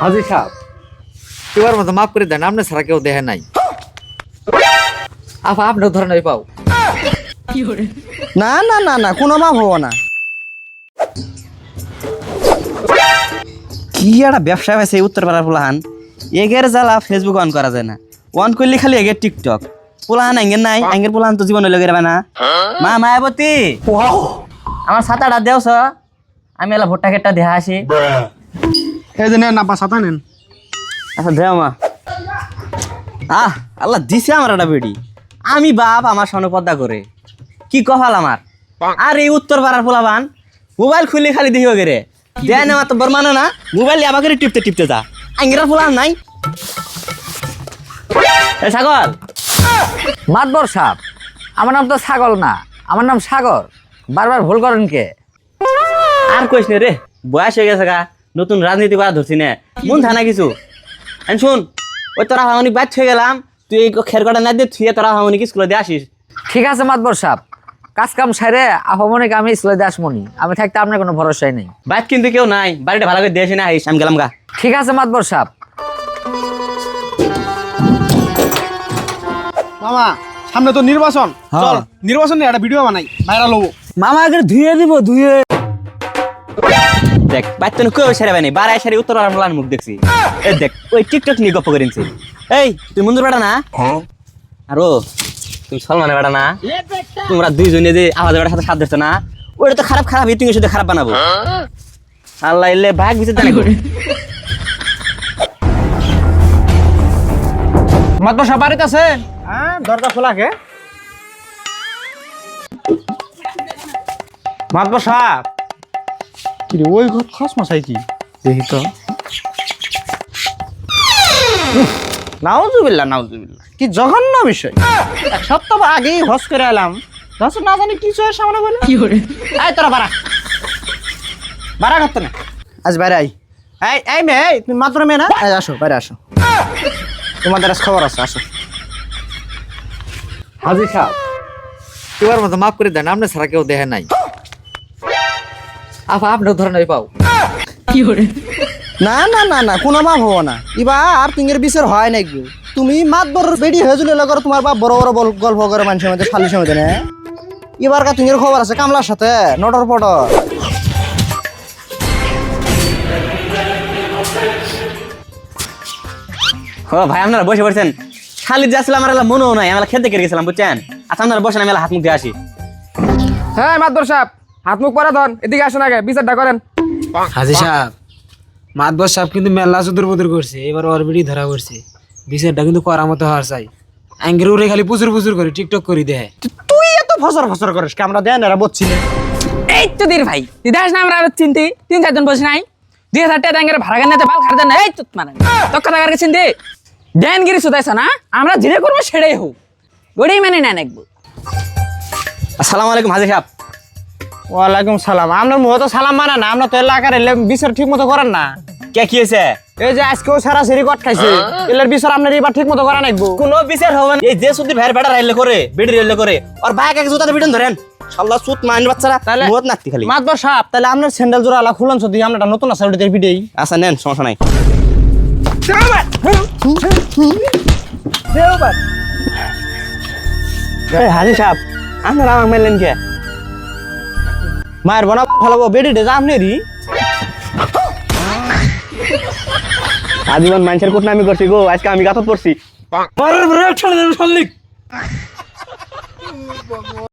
হাজি সাহেব এবার মতো মাফ করে দেন আপনি ছাড়া কেউ দেখে নাই। আপা আপনি ধরে নাই পাও। না না না না কোনো মাপ হব না। কি একটা ব্যবসা পাইছে এই উত্তর পাড়ার পোলাহান? এগের জ্বালা ফেসবুক অন করা যায় না। অন করলে খালি এগের টিকটক পোলাহান আঙ্গের নাই আঙ্গের পোলাহান তো জীবন গেবে না। মা মায়াবতী! আমার সাত আটা দেওছ আমি এলা ভোট্টা কেটটা দেহা আসি। এই যে নেন নেন? আচ্ছা দেও মা আহ, আল্লাহ দিছে আমার একটা বেডি। আমি বাপ আমার সামনে করে কি কহাল আমার আর এই উত্তর পাড়ার পোলাবান মোবাইল খুলে খালি দিও গেরে দেয় না তো বর মানে না? মোবাইল আমাকে টিপতে টিপতে যা। আঙ্গিরা পোলান নাই? এ, ছাগল। মাতবর সাহেব আমার নাম তো ছাগল না। আমার নাম সাগর বারবার ভুল করেন কে আর কইস রে বয়স হয়ে গেছে গা। নতুন রাজনীতি করা ধরছি না। মন থানা কিছু। আন শুন ওই তোরা হামনি বাদ হয়ে গেলাম তুই এই খের কটা না দিয়ে থুয়ে তোরা হামনি কি স্কুলে দিয়ে আসিস? ঠিক আছে মাতবর সাহেব। কাজ কাম সাইরে আপামনিকে আমি স্কুলে দাস মনি আমি থাকতে আপনার কোনো ভরসাই নেই। বাইক কিন্তু কেউ নাই বাড়িটা ভালো করে দিয়েছি না আইস আমি গেলাম গা। ঠিক আছে মাতবর সাহেব। মামা সামনে তো নির্বাচন। চল নির্বাচন নিয়ে একটা ভিডিও বানাই ভাইরাল হব মামা আগে ধুয়ে দিব ধুয়ে। দেখ বাইক তো কেউ সেরে বানি সারি উত্তর পাড়ার মুখ দেখছি। এই দেখ ওই টিকটক নিয়ে গপ্প করেছি এই তুই মন্দুর বেড়া না? আরও তুমি সলমানের বেড়া না? তোমরা দুইজনে যে আওয়াজ বেড়ার সাথে না? ওটা তো খারাপ খারাপ তুমি শুধু খারাপ বানাবো। আল্লাহ ইল্লে ভাগ বিচার জানি মাত্র বাড়িতে আছে? হ্যাঁ দরজা খোলা কে কি রে ওই ঘর খাস মশাই কি? দেখি তো। নাউজুবিল্লা নাউজুবিল্লা কি জঘন্য বিষয়। এক সপ্তাহ আগেই হস করে এলাম। হস না জানি কি চয়ের সামনে বলে। কি করে? আয় তোরা বাড়া। বাড়া করতে না আজ বাইরে আই এই এই মে এই, তুমি মাত্র মেয়ে না? আসো বাইরে আসো। তোমাদের আজ খবর আছে আসো। হাজি সাহেব এবার মতো মাফ করে দেন আপনি ছাড়া কেউ দেখে নাই। আপা আপনি ধরে নাই পাও না না না না কোনো মাপ হব না। ইবা আর তিঙ্গের বিচার হয় নাই গো। তুমি মাত বড় বেডি হয়ে জুলে লগর তোমার বাপ বড় বড় গল্প করে মানুষের মধ্যে না এবার কা তিঙ্গের খবর আছে কামলার সাথে নটর পটর। ও ভাই আপনারা বসে পড়ছেন। খালি যাচ্ছিলাম আমার মনেও নাই আমরা খেতে কেটে গেছিলাম বুঝছেন? আচ্ছা আপনারা বসেন আমি হাত মুখ দিয়ে আসি। হ্যাঁ মাদবর সাহেব। হাত মুখ পরে ধন এদিকে আসুন আগে বিচারটা করেন। হাজি সাহেব মাতবর সাহেব কিন্তু মেলা চুদুর বুদুর করছে এবার ওর বিড়ি ধরা পড়ছে। বিচারটা কিন্তু করার মতো হওয়ার চাই। আঙ্গের উড়ে খালি পুচুর পুচুর করে টিকটক করে দেয় তুই এত ফসর ফসর করিস কে? আমরা দেন এরা বলছি এই তো দির ভাই তুই দেখ না আমরা চিনতি তিন চারজন বসে নাই? দুই হাজার টাকা ব্যাংকের ভাড়া কেন বাল খাড়া দেন এই তো মানে তোর কথা কার চিনতি? ড্যান গিরি শুধাইছ না? আমরা যেটা করব সেটাই হোক। ওটাই মানে নেন একবো আসসালামু আলাইকুম হাজি সাহেব। ওয়ালাইকুম সালাম। আপনার তো সালাম মানে না আমরা তো এলাকার এলে বিচার ঠিক মতো করেন না। কে কি হয়েছে? এই যে আজকেও সারা সেরি কট খাইছে। এলের বিচার আপনার এবার ঠিক মতো করা নাকবো কোনো বিচার হবে এই যে সুদি ভাইয়ের বেটা রাইলে করে বেডি রাইলে করে আর ভাই এক জুতাতে বিটন ধরেন। শাল্লাহ সুত মাইন বাচ্চারা তাহলে মুহত নাকতি খালি। মাতবর সাপ তাহলে আপনার স্যান্ডেল জোড়া আলা খুলন সদি আমরা নতুন আছে ওটা ভিডিও আচ্ছা নেন সমস্যা নাই। হাজি সাহেব আপনারা আমাকে মেলেন কে? মায়ের বনা ভালো বেডি ডে আপনি রি। আজীবন মানুষের কোট আমি করছি গো, আজকে আমি গাথত পড়ছি।